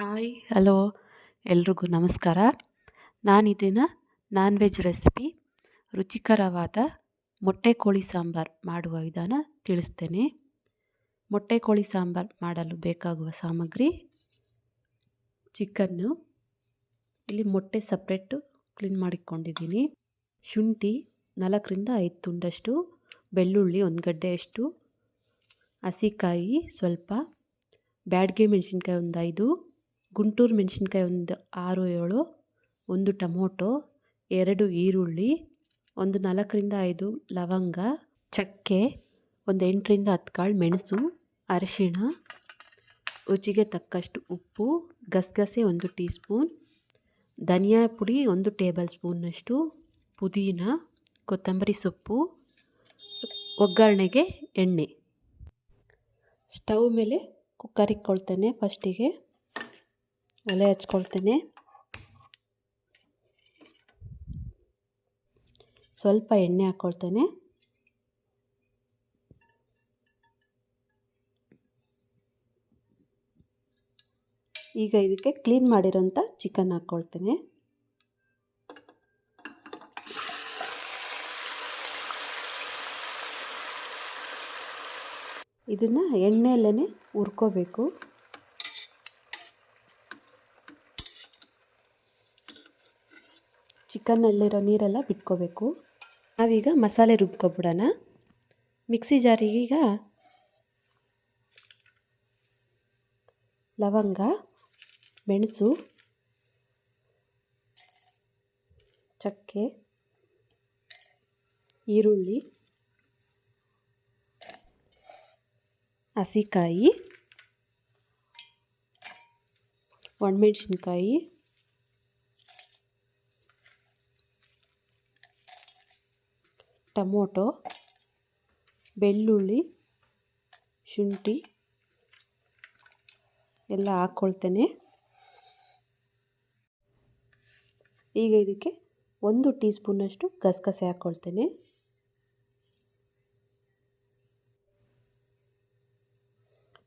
Hi hello ಎಲ್ರಿಗೂ ನಮಸ್ಕಾರ. ನಾನು ಇದನ್ನು ನಾನ್ ವೆಜ್ ರೆಸಿಪಿ ರುಚಿಕರವಾದ ಮೊಟ್ಟೆ ಕೋಳಿ ಸಾಂಬಾರು ಮಾಡುವ ವಿಧಾನ ತಿಳಿಸ್ತೇನೆ. ಮೊಟ್ಟೆ ಕೋಳಿ ಸಾಂಬಾರು ಮಾಡಲು ಬೇಕಾಗುವ ಸಾಮಗ್ರಿ ಚಿಕನ್ನು ಇಲ್ಲಿ ಮೊಟ್ಟೆ ಸಪ್ರೇಟು ಕ್ಲೀನ್ ಮಾಡಿಕೊಂಡಿದ್ದೀನಿ. ಶುಂಠಿ ನಾಲ್ಕರಿಂದ ಐದು ತುಂಡಷ್ಟು, ಬೆಳ್ಳುಳ್ಳಿ ಒಂದು ಗಡ್ಡೆಯಷ್ಟು ಹಸಿಕಾಯಿ ಸ್ವಲ್ಪ, ಬ್ಯಾಡ್ಗೆ ಮೆಣಸಿನ್ಕಾಯಿ ಒಂದು ಐದು. ಗುಂಟೂರು ಮೆಣಸಿನ್ಕಾಯಿ ಒಂದು ಆರು ಏಳು, ಒಂದು ಟೊಮೊಟೊ, ಎರಡು ಈರುಳ್ಳಿ, ಒಂದು ನಾಲ್ಕರಿಂದ ಐದು ಲವಂಗ, ಚಕ್ಕೆ, ಒಂದು ಎಂಟರಿಂದ ಹತ್ತು ಕಾಳು ಮೆಣಸು, ಅರಿಶಿಣ, ರುಚಿಗೆ ತಕ್ಕಷ್ಟು ಉಪ್ಪು, ಗಸಗಸೆ ಒಂದು ಟೀ ಸ್ಪೂನ್ ಧನಿಯಾ ಪುಡಿ ಒಂದು ಟೇಬಲ್ ಸ್ಪೂನ್ನಷ್ಟು ಪುದೀನ, ಕೊತ್ತಂಬರಿ ಸೊಪ್ಪು, ಒಗ್ಗರಣೆಗೆ ಎಣ್ಣೆ. ಸ್ಟವ್ ಮೇಲೆ ಕುಕ್ಕರ್ ಇಕ್ಕೊಳ್ತೇನೆ ಫಸ್ಟಿಗೆ. ಒಲೆ ಹಚ್ಕೊಳ್ತೇನೆ. ಸ್ವಲ್ಪ ಎಣ್ಣೆ ಹಾಕ್ಕೊಳ್ತೇನೆ ಈಗ ಇದಕ್ಕೆ ಕ್ಲೀನ್ ಮಾಡಿರೋಂಥ ಚಿಕನ್ ಹಾಕ್ಕೊಳ್ತೇನೆ ಇದನ್ನು ಎಣ್ಣೆಯಲ್ಲೇ ಹುರ್ಕೋಬೇಕು. ಚಿಕನ್ನಲ್ಲಿರೋ ನೀರೆಲ್ಲ ಬಿಟ್ಕೋಬೇಕು. ನಾವೀಗ ಮಸಾಲೆ ರುಬ್ಕೊಬಿಡೋಣ. ಮಿಕ್ಸಿ ಜಾರಿಗೀಗ ಲವಂಗ ಮೆಣಸು ಚಕ್ಕೆ ಈರುಳ್ಳಿ ಹಸಿಕಾಯಿ ಒಣಮೆಣ್ಸಿನ್ಕಾಯಿ ಟೊಮೊಟೊ, ಬೆಳ್ಳುಳ್ಳಿ, ಶುಂಠಿ ಎಲ್ಲ ಹಾಕ್ಕೊಳ್ತೇನೆ. ಈಗ ಇದಕ್ಕೆ ಒಂದು ಟೀ ಸ್ಪೂನಷ್ಟು ಗಸಗಸೆ ಹಾಕ್ಕೊಳ್ತೇನೆ.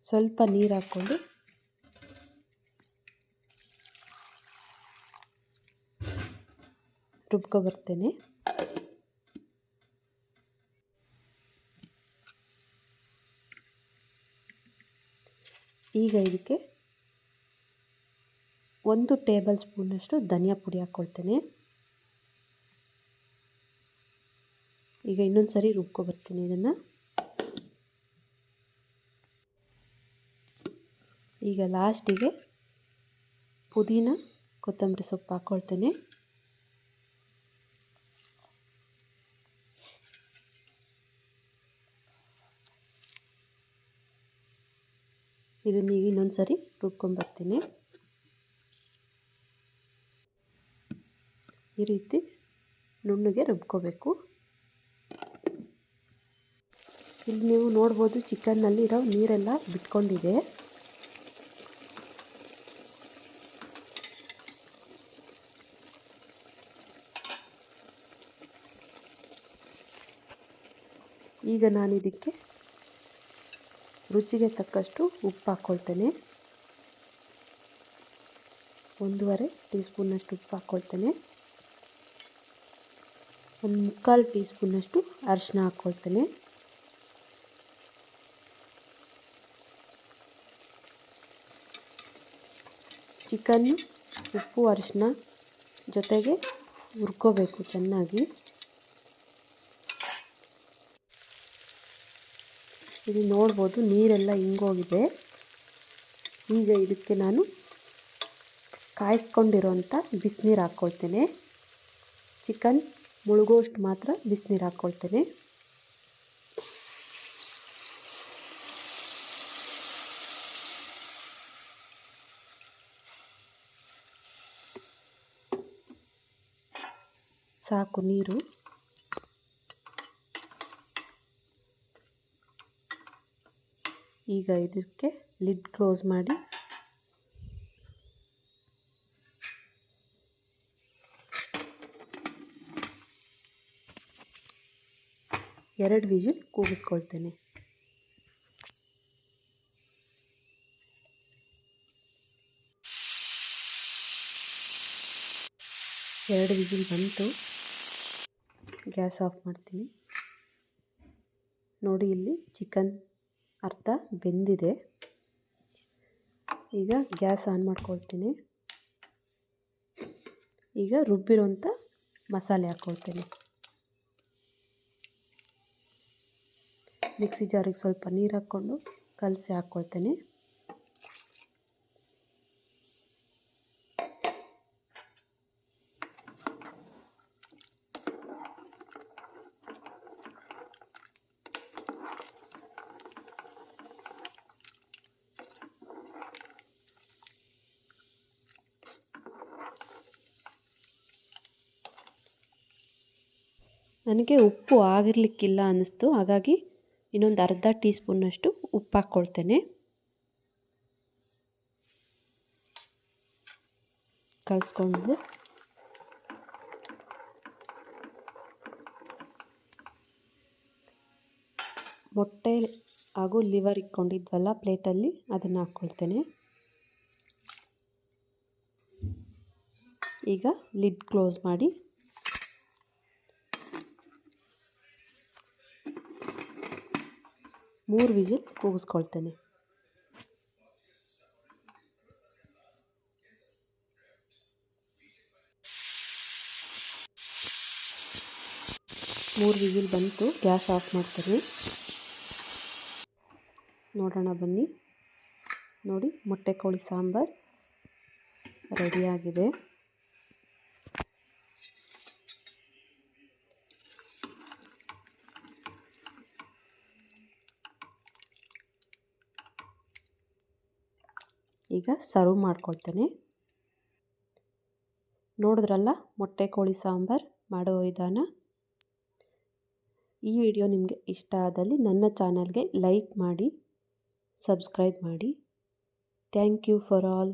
ಸ್ವಲ್ಪ ನೀರು ಹಾಕ್ಕೊಂಡು ರುಬ್ಕೊಬರ್ತೇನೆ ಈಗ ಇದಕ್ಕೆ ಒಂದು ಟೇಬಲ್ ಸ್ಪೂನಷ್ಟು ಧನಿಯಾ ಪುಡಿ ಹಾಕ್ಕೊಳ್ತೇನೆ. ಈಗ ಇನ್ನೊಂದು ಸರಿ ರುಬ್ಕೊಬರ್ತೀನಿ ಇದನ್ನು. ಈಗ ಲಾಸ್ಟಿಗೆ ಪುದೀನ ಕೊತ್ತಂಬರಿ ಸೊಪ್ಪು ಹಾಕ್ಕೊಳ್ತೇನೆ. ಇದನ್ನ ಈಗ ಇನ್ನೊಂದು ಸರಿ ರುಬ್ಕೊಂಬರ್ತೀನಿ ಈ ರೀತಿ ನುಣ್ಣಗೆ ರುಬ್ಕೋಬೇಕು. ಇಲ್ಲಿ ನೀವು ನೋಡ್ಬೋದು ಚಿಕನ್ನಲ್ಲಿರೋ ನೀರೆಲ್ಲ ಬಿಟ್ಕೊಂಡಿದೆ. ಈಗ ನಾನು ಇದಕ್ಕೆ ರುಚಿಗೆ ತಕ್ಕಷ್ಟು ಉಪ್ಪು ಹಾಕ್ಕೊಳ್ತೇನೆ ಒಂದೂವರೆ ಟೀ ಸ್ಪೂನಷ್ಟು ಉಪ್ಪು ಹಾಕ್ಕೊಳ್ತೇನೆ ಒಂದು ಮುಕ್ಕಾಲು ಟೀ ಸ್ಪೂನಷ್ಟು ಅರಿಶಿನ ಹಾಕ್ಕೊಳ್ತೇನೆ ಚಿಕನ್ ಉಪ್ಪು ಅರಿಶಿನ ಜೊತೆಗೆ ಹುರ್ಕೋಬೇಕು ಚೆನ್ನಾಗಿ. ಇಲ್ಲಿ ನೋಡ್ಬೋದು, ನೀರೆಲ್ಲ ಹಿಂಗೋಗಿದೆ ಈಗ ಇದಕ್ಕೆ ನಾನು ಕಾಯಿಸ್ಕೊಂಡಿರೋಂಥ ಬಿಸಿನೀರು ಹಾಕ್ಕೊಳ್ತೇನೆ. ಚಿಕನ್, ಮುಳುಗೋಷ್ಟು ಮಾತ್ರ ಬಿಸಿನೀರು ಹಾಕ್ಕೊಳ್ತೇನೆ. ಸಾಕು ನೀರು. ಈಗ ಇದಕ್ಕೆ ಲಿಡ್ ಕ್ಲೋಸ್ ಮಾಡಿ. ಎರಡು ವಿಜಿಲ್ ಕೂಗಿಸ್ಕೊಳ್ತೇನೆ. ಎರಡು ವಿಜಿಲ್ ಬಂತು. ಗ್ಯಾಸ್ ಆಫ್ ಮಾಡ್ತೀನಿ. ನೋಡಿ ಇಲ್ಲಿ ಚಿಕನ್ ಅರ್ಧ ಬೆಂದಿದೆ. ಈಗ ಗ್ಯಾಸ್ ಆನ್ ಮಾಡ್ಕೊಳ್ತೀನಿ. ಈಗ ರುಬ್ಬಿರೋಂಥ ಮಸಾಲೆ ಹಾಕ್ಕೊಳ್ತೀನಿ ಮಿಕ್ಸಿ ಜಾರಿಗೆ ಸ್ವಲ್ಪ ನೀರು ಹಾಕ್ಕೊಂಡು ಕಲಸಿ ಹಾಕ್ಕೊಳ್ತೇನೆ ನನಗೆ ಉಪ್ಪು ಆಗಿರಲಿಕ್ಕಿಲ್ಲ ಅನ್ನಿಸ್ತು. ಹಾಗಾಗಿ ಇನ್ನೊಂದು ಅರ್ಧ ಟೀ ಸ್ಪೂನಷ್ಟು ಉಪ್ಪು ಹಾಕ್ಕೊಳ್ತೇನೆ. ಕಲಿಸ್ಕೊಂಡು. ಮೊಟ್ಟೆ ಹಾಗೂ ಲಿವರ್ ಇಟ್ಕೊಂಡಿದ್ವಲ್ಲ ಪ್ಲೇಟಲ್ಲಿ, ಅದನ್ನು ಹಾಕ್ಕೊಳ್ತೇನೆ. ಈಗ ಲಿಡ್ ಕ್ಲೋಸ್ ಮಾಡಿ ಮೂರು ವಿಜಿಲ್ ಕೂಗಿಸ್ಕೊಳ್ತೇನೆ. ಮೂರು ವಿಜಿಲ್ ಬಂತು, ಗ್ಯಾಸ್ ಆಫ್ ಮಾಡ್ತೀನಿ. ನೋಡೋಣ ಬನ್ನಿ. ನೋಡಿ, ಮೊಟ್ಟೆ ಕೋಳಿ ಸಾಂಬಾರು ರೆಡಿಯಾಗಿದೆ ಈಗ ಸರ್ವ್ ಮಾಡ್ಕೊಳ್ತೇನೆ. ನೋಡಿದ್ರಲ್ಲ, ಮೊಟ್ಟೆ, ಕೋಳಿ ಸಾಂಬಾರು ಮಾಡೋ ವಿಧಾನ. ಈ ವಿಡಿಯೋ ನಿಮಗೆ ಇಷ್ಟ ಆದಲ್ಲಿ ನನ್ನ ಚಾನಲ್ಗೆ ಲೈಕ್ ಮಾಡಿ, ಸಬ್ಸ್ಕ್ರೈಬ್ ಮಾಡಿ. Thank you for all.